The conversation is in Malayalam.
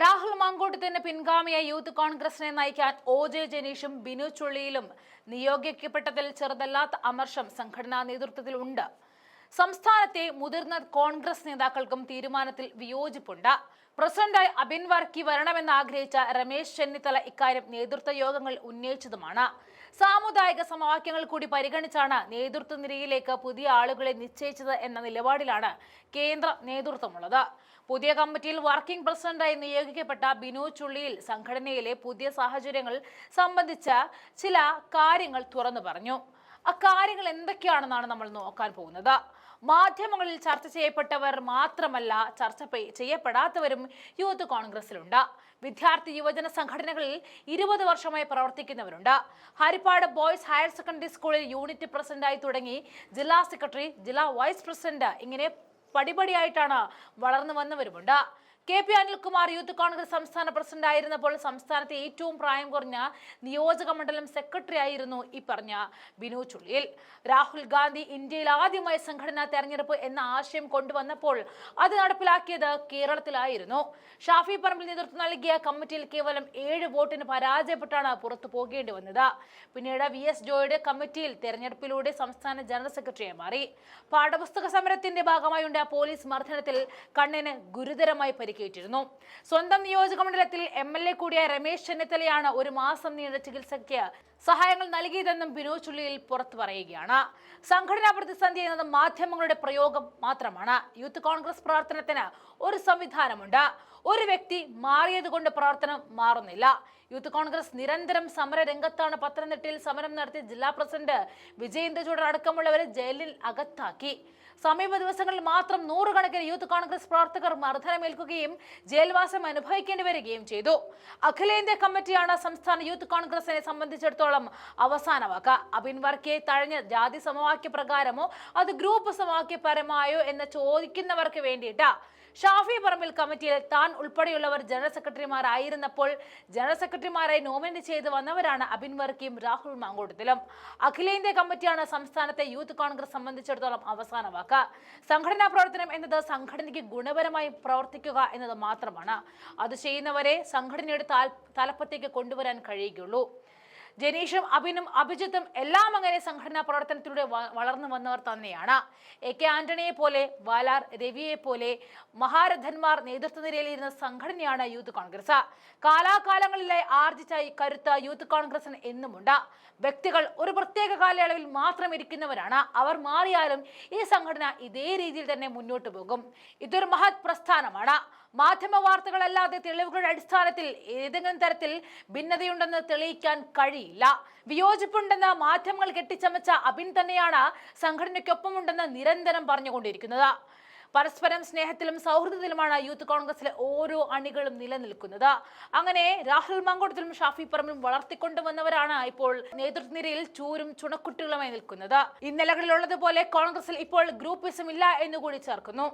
രാഹുൽ മാങ്കോട്ടത്തിന് പിൻഗാമിയായി യൂത്ത് കോൺഗ്രസിനെ നയിക്കാൻ ഒ ജെ ജനീഷും ബിനു ചുള്ളിയിലും നിയോഗിക്കപ്പെട്ടതിൽ ചെറുതല്ലാത്ത അമർഷം സംഘടനാ നേതൃത്വത്തിൽ ഉണ്ട് സംസ്ഥാനത്തെ മുതിർന്ന കോൺഗ്രസ് നേതാക്കൾക്കും തീരുമാനത്തിൽ വിയോജിപ്പുണ്ട്. പ്രസിഡന്റായി അബിൻ വർക്കി വരണമെന്ന് ആഗ്രഹിച്ച രമേശ് ചെന്നിത്തല ഇക്കാര്യം നേതൃത്വ യോഗങ്ങൾ ഉന്നയിച്ചതുമാണ്. സാമുദായിക സമവാക്യങ്ങൾ കൂടി പരിഗണിച്ചാണ് നേതൃത്വ നിരയിലേക്ക് പുതിയ ആളുകളെ നിശ്ചയിച്ചത് എന്ന നിലപാടിലാണ് കേന്ദ്ര നേതൃത്വമുള്ളത്. പുതിയ കമ്മിറ്റിയിൽ വർക്കിംഗ് പ്രസിഡന്റായി നിയോഗിക്കപ്പെട്ട ബിനു ചുള്ളിയിൽ സംഘടനയിലെ പുതിയ സാഹചര്യങ്ങൾ സംബന്ധിച്ച ചില കാര്യങ്ങൾ തുറന്നു പറഞ്ഞു. അക്കാര്യങ്ങൾ എന്തൊക്കെയാണെന്നാണ് നമ്മൾ നോക്കാൻ പോകുന്നത്. മാധ്യമങ്ങളിൽ ചർച്ച ചെയ്യപ്പെട്ടവർ മാത്രമല്ല ചർച്ച ചെയ്യപ്പെടാത്തവരും യൂത്ത് കോൺഗ്രസിലുണ്ട്. വിദ്യാർത്ഥി യുവജന സംഘടനകളിൽ ഇരുപത് വർഷമായി പ്രവർത്തിക്കുന്നവരുണ്ട്. ഹരിപ്പാട് ബോയ്സ് ഹയർ സെക്കൻഡറി സ്കൂളിൽ യൂണിറ്റ് പ്രസിഡന്റായി തുടങ്ങി ജില്ലാ സെക്രട്ടറി ജില്ലാ വൈസ് പ്രസിഡന്റ് ഇങ്ങനെ പടിപടിയായിട്ടാണ് വളർന്നു വന്നവരുമുണ്ട്. K P Anilkumar youth Congress സംസ്ഥാന പ്രസിഡന്റ് ആയിരുന്നപ്പോൾ സംസ്ഥാനത്തെ ഏറ്റവും പ്രായം കുറഞ്ഞ നിയോജക മണ്ഡലം സെക്രട്ടറി ആയിരുന്നു ഈ പറഞ്ഞ ബിനു ചുള്ളിയിൽ. രാഹുൽ ഗാന്ധി ഇന്ത്യയിൽ ആദ്യമായി സംഘടനാ തെരഞ്ഞെടുപ്പ് എന്ന ആശയം കൊണ്ടുവന്നപ്പോൾ അത് നടപ്പിലാക്കിയത് കേരളത്തിലായിരുന്നു. ഷാഫി പറമ്പിൽ നേതൃത്വം നൽകിയ കമ്മിറ്റിയിൽ കേവലം ഏഴ് വോട്ടിന് പരാജയപ്പെട്ടാണ് പുറത്തു പോകേണ്ടി വന്നത്. പിന്നീട് വി എസ് ജോയുടെ കമ്മിറ്റിയിൽ തെരഞ്ഞെടുപ്പിലൂടെ സംസ്ഥാന ജനറൽ സെക്രട്ടറിയായി മാറി. പാഠപുസ്തക സമരത്തിന്റെ ഭാഗമായുണ്ട പോലീസ് മർദ്ദനത്തിൽ കണ്ണിന് ഗുരുതരമായി പരിക്കേറ്റിരുന്നു. സ്വന്തം നിയോജക മണ്ഡലത്തിൽ എം എൽ എ കൂടിയ രമേശ് ചെന്നിത്തലയാണ് ഒരു മാസം നീണ്ട ചികിത്സയ്ക്ക് സഹായങ്ങൾ നൽകിയതെന്നും ബിനോയ് ചുള്ളിയിൽ പുറത്തു പറയുകയാണ്. സംഘടനാ പ്രതിസന്ധി എന്നത് മാധ്യമങ്ങളുടെ പ്രയോഗം മാത്രമാണ്. യൂത്ത് കോൺഗ്രസ് പ്രവർത്തനത്തിന് ഒരു സംവിധാനമുണ്ട്. ഒരു വ്യക്തി മാറിയതുകൊണ്ട് പ്രവർത്തനം മാറുന്നില്ല. യൂത്ത് കോൺഗ്രസ് നിരന്തരം സമരരംഗത്താണ് പത്തനംതിട്ടയിൽ സമരം നടത്തിയ ജില്ലാ പ്രസിഡന്റ് വിജയേന്ദ്ര ചൂടർ അടക്കമുള്ളവരെ ജയിലിൽ അകത്താക്കി. സമീപ ദിവസങ്ങളിൽ മാത്രം നൂറുകണക്കിന് യൂത്ത് കോൺഗ്രസ് പ്രവർത്തകർ മർദ്ദനമേൽക്കുകയും ജയിൽവാസം അനുഭവിക്കേണ്ടി വരികയും ചെയ്തു. അഖിലേന്ത്യാ കമ്മിറ്റിയാണ് സംസ്ഥാന യൂത്ത് കോൺഗ്രസിനെ സംബന്ധിച്ചിടത്തോളം അവസാന വാക്ക് അബിൻ വർക്കിയെ തഴഞ്ഞ് ജാതി സമവാക്യ പ്രകാരമോ അത് ഗ്രൂപ്പ് സമവാക്യപരമായോ എന്ന് ചോദിക്കുന്നവർക്ക് വേണ്ടിയിട്ട്. ഷാഫി പറമ്പിൽ കമ്മിറ്റിയിൽ താൻ ഉൾപ്പെടെയുള്ളവർ ജനറൽ സെക്രട്ടറിമാരായിരുന്നപ്പോൾ ജനറൽ സെക്രട്ടറിമാരായി നോമിനേറ്റ് ചെയ്ത് വന്നവരാണ് അബിൻ വർക്കിയും രാഹുൽ മാങ്കോട്ടത്തിലും. അഖിലേന്ത്യാ കമ്മിറ്റിയാണ് സംസ്ഥാനത്തെ യൂത്ത് കോൺഗ്രസ് സംബന്ധിച്ചിടത്തോളം അവസാന വാക്ക്. സംഘടനാ പ്രവർത്തനം എന്നത് സംഘടനയ്ക്ക് ഗുണപരമായി പ്രവർത്തിക്കുക എന്നത് മാത്രമാണ്. അത് ചെയ്യുന്നവരെ സംഘടനയുടെ തലപ്പത്തേക്ക് കൊണ്ടുവരാൻ കഴിയുകയുള്ളൂ. ജനീഷും അബിനും അഭിജിത്തും എല്ലാം അങ്ങനെ സംഘടനാ പ്രവർത്തനത്തിലൂടെ വളർന്നു വന്നവർ തന്നെയാണ്. എ കെ ആന്റണിയെ പോലെ വാലാർ രവിയെ പോലെ മഹാരഥന്മാർ നേതൃത്വ നിരയിലിരുന്ന സംഘടനയാണ് യൂത്ത് കോൺഗ്രസ്. കാലാകാലങ്ങളിലെ ആർജിച്ച ഈ കരുത്ത് യൂത്ത് കോൺഗ്രസിന് എന്നുമുണ്ട്. വ്യക്തികൾ ഒരു പ്രത്യേക കാലയളവിൽ മാത്രം ഇരിക്കുന്നവരാണ്. അവർ മാറിയാലും ഈ സംഘടന ഇതേ രീതിയിൽ തന്നെ മുന്നോട്ട് പോകും. ഇതൊരു മഹത് പ്രസ്ഥാനമാണ്. മാധ്യമ വാർത്തകളല്ലാതെ തെളിവുകളുടെ അടിസ്ഥാനത്തിൽ ഏതെങ്കിലും തരത്തിൽ ഭിന്നതയുണ്ടെന്ന് തെളിയിക്കാൻ കഴിയില്ല. വിയോജിപ്പുണ്ടെന്ന് മാധ്യമങ്ങൾ കെട്ടിച്ചമച്ച അബിൻ തന്നെയാണ് സംഘടനയ്ക്കൊപ്പമുണ്ടെന്ന് നിരന്തരം പറഞ്ഞുകൊണ്ടിരിക്കുന്നത്. പരസ്പരം സ്നേഹത്തിലും സൗഹൃദത്തിലുമാണ് യൂത്ത് കോൺഗ്രസിലെ ഓരോ അണികളും നിലനിൽക്കുന്നത്. അങ്ങനെ രാഹുൽ മങ്കോട്ടത്തിലും ഷാഫി പറമ്പിലും വളർത്തിക്കൊണ്ടുവന്നവരാണ് ഇപ്പോൾ നേതൃനിരയിൽ ചൂരും ചുണക്കുട്ടികളുമായി നിൽക്കുന്നത്. ഇന്നലകളിലുള്ളതുപോലെ കോൺഗ്രസിൽ ഇപ്പോൾ ഗ്രൂപ്പിസം ഇല്ല എന്നുകൂടി ചേർക്കുന്നു.